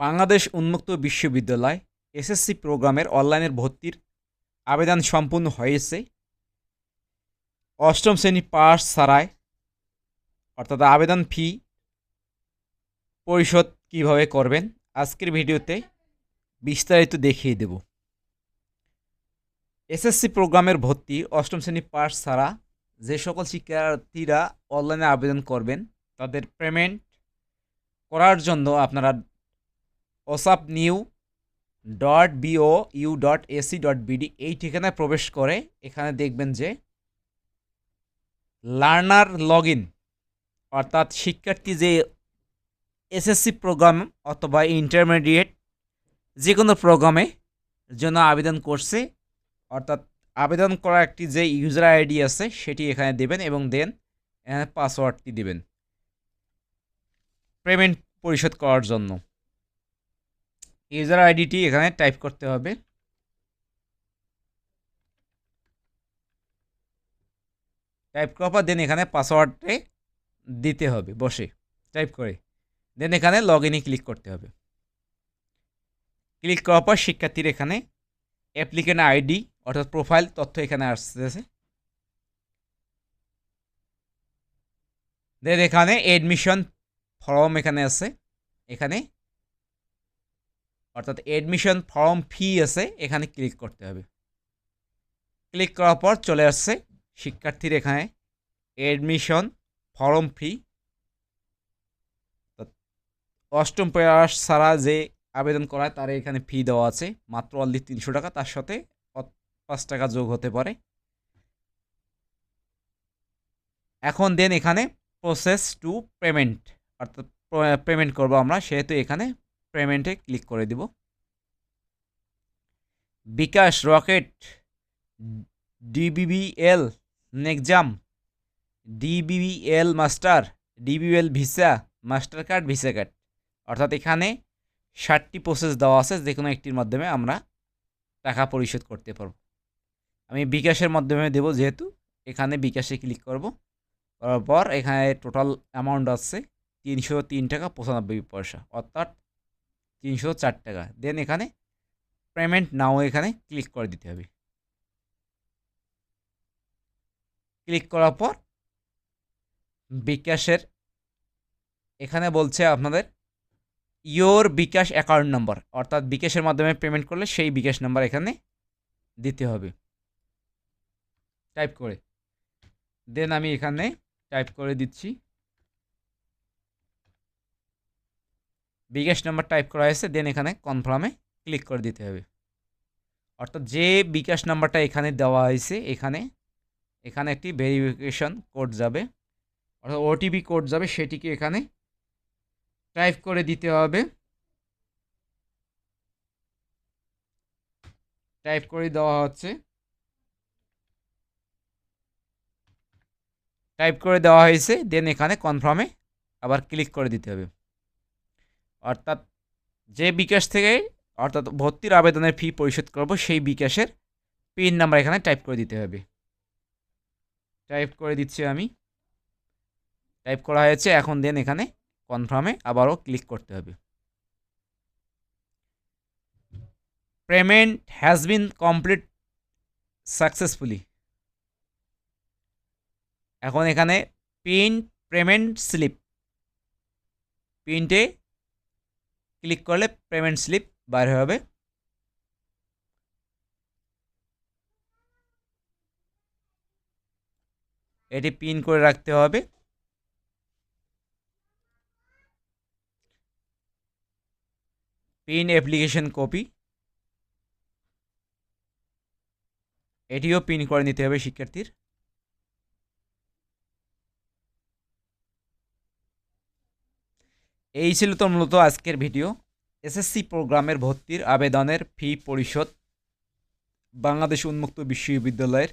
বাংলাদেশ উন্মুক্ত বিশ্ববিদ্যালয়, এসএসসি প্রোগ্রামের অনলাইনের ভর্তির আবেদন সম্পূর্ণ হয়েছে। অষ্টম শ্রেণি পাস ছাড়ায় অর্থাৎ আবেদন ফি পরিশোধ কীভাবে করবেন, আজকের ভিডিওতে বিস্তারিত দেখিয়ে দেব। এসএসসি প্রোগ্রামের ভর্তি অষ্টম শ্রেণি পাস ছাড়া যে সকল শিক্ষার্থীরা অনলাইনে আবেদন করবেন, তাদের পেমেন্ট করার জন্য আপনারা ওসাপ new dot BO U dot AC dot BD এই ঠিকানায় প্রবেশ করে এখানে দেখবেন যে লার্নার লগ ইন অর্থাৎ শিক্ষার্থী যে এসএসসি প্রোগ্রাম অথবা ইন্টারমিডিয়েট যে কোনো প্রোগ্রামে জন্য আবেদন করছে, অর্থাৎ আবেদন করা একটি যে ইউজার আইডি আছে সেটি এখানে দেবেন এবং দেন এখানে পাসওয়ার্ডটি দেবেন। পেমেন্ট পরিশোধ করার জন্য। ইউজার আইডিটি এখানে টাইপ করতে হবে। টাইপ করার পর দেন এখানে পাসওয়ার্ডে দিতে হবে বসে। টাইপ করে। দেন এখানে লগ ইনে ক্লিক করতে হবে। ক্লিক করার পর শিক্ষার্থীর এখানে অ্যাপ্লিকেন্ট আইডি অর্থাৎ প্রোফাইল তথ্য এখানে আসতেছে। দেন এখানে এডমিশন ফর্ম এখানে আছে। এখানে অর্থাৎ এডমিশন ফর্ম ফি আছে, এখানে ক্লিক করতে হবে। ক্লিক করার পর চলে আসছে শিক্ষার্থীর এখানে এডমিশন ফর্ম ফি অষ্টম প্রয়াস ছাড়া যে আবেদন করায়, তার এখানে ফি দেওয়া আছে, মাত্র অনলি তিনশো টাকা, তার সাথে পাঁচ টাকা যোগ হতে পারে। এখন দেন এখানে প্রসেস টু পেমেন্ট অর্থাৎ পেমেন্ট করব আমরা, সেহেতু এখানে পেমেন্টে ক্লিক করে দিব। BKash rocket DBBL Nexus DBBL master DBL visa master card visa card অর্থাৎ এখানে ষাটটি প্রসেস দেওয়া আছে, যে কোনো একটির মাধ্যমে আমরা টাকা পরিশোধ করতে পারব। আমি বিকাশের মাধ্যমে দেব যেহেতু, এখানে বিকাশে ক্লিক করব। করার পর এখানে টোটাল অ্যামাউন্ট আছে তিনশো তিন টাকা পঁচানব্বই পয়সা। অর্থাৎ তিনশো চার টাকা। দেন এখানে পেমেন্ট নাও এখানে ক্লিক করে দিতে হবে। ক্লিক করার পর বিকাশের এখানে বলছে আপনাদের ইয়োর বিকাশ অ্যাকাউন্ট নাম্বার অর্থাৎ বিকাশের মাধ্যমে পেমেন্ট করলে সেই বিকাশ নাম্বার এখানে দিতে হবে। টাইপ করে। দেন আমি এখানে টাইপ করে দিচ্ছি। বিকাশ নাম্বার টাইপ করা হয়েছে দেন এখানে কনফার্মে ক্লিক করে দিতে হবে। অর্থাৎ যে বিকাশ নাম্বারটা এখানে দেওয়া হয়েছে, এখানে এখানে একটি ভেরিফিকেশন কোড যাবে। অর্থাৎ ওটিপি কোড যাবে, সেটিকে এখানে টাইপ করে দিতে হবে। টাইপ করে দেওয়া হচ্ছে। টাইপ করে দেওয়া হয়েছে দেন এখানে কনফার্মে আবার ক্লিক করে দিতে হবে। অর্থাৎ যে বিকাশ থেকে, অর্থাৎ ভর্তির আবেদনের ফি পরিশোধ করব, সেই বিকাশের পিন নাম্বার এখানে টাইপ করে দিতে হবে। টাইপ করে দিচ্ছি আমি। টাইপ করা হয়েছে, এখন দেন এখানে কনফার্মে আবারও ক্লিক করতে হবে। Payment has been complete successfully এখন এখানে প্রিন্ট পেমেন্ট স্লিপ প্রিন্টে ক্লিক করলে পেমেন্ট স্লিপ বার হবে এটি পিন করে রাখতে হবে। Pin application copy. এটিও পিন করে নিতে হবে শিক্ষার্থীর। এই ছিল তো মূলত আজকের ভিডিও। এসএসসি প্রোগ্রামের ভর্তির আবেদনের ফি পরিশোধ। বাংলাদেশ উন্মুক্ত বিশ্ববিদ্যালয়ের